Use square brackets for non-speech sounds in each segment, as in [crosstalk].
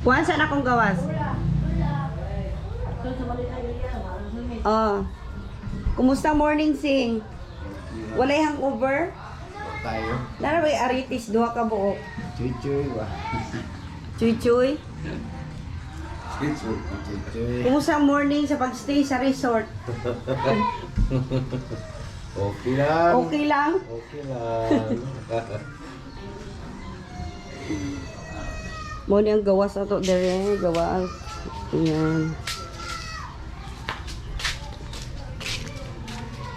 Kuhan saan akong gawas? Oh. Kumusta morning sing? Walay hangover? tayo. Nara bay aritis duha ka buok. Chuy-chuy ba? Chuy chuy. Chuy-chuy. Kumusta morning sa pagstay sa resort? [laughs] Okay lang. Okay lang? Okay lang. [laughs] Mo ni ang gawas ato dire, gawas. Ayan.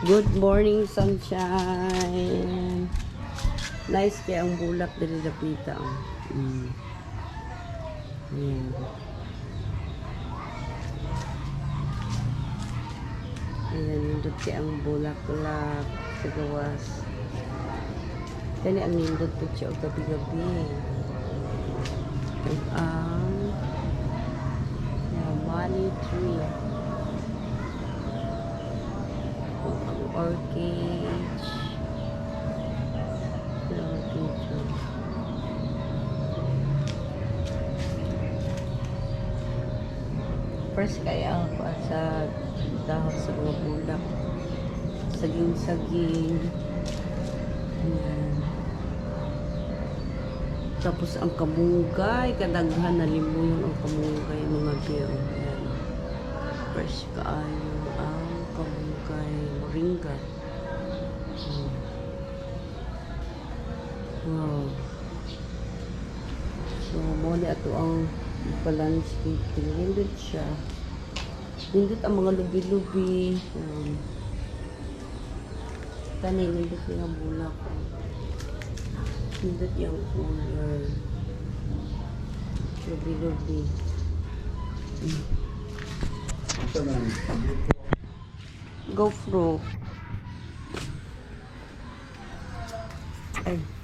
Good morning sunshine. Nice kaya ang bulak diri dapita. Mm. Ayan. Ayan, nindot kaya ang bulak-bulak sa gawas. Kani ang nindot po siya o gabi-gabi. Money tree. Orchid. Ito ang picture. First kaya ako sa dahon sa mga bulak. Saging-saging. Tapos ang kamungay, kadaghan na limuyon ang kamungay moringa. Hmm. Wow. So, mo ni ato ang landscaping. Hindot siya. Hindot ang mga lubi-lubi. Um, Tani, hindot yung bulak. Hindot yung cooler. Lubi-lubi. Man. Go through. Ayun.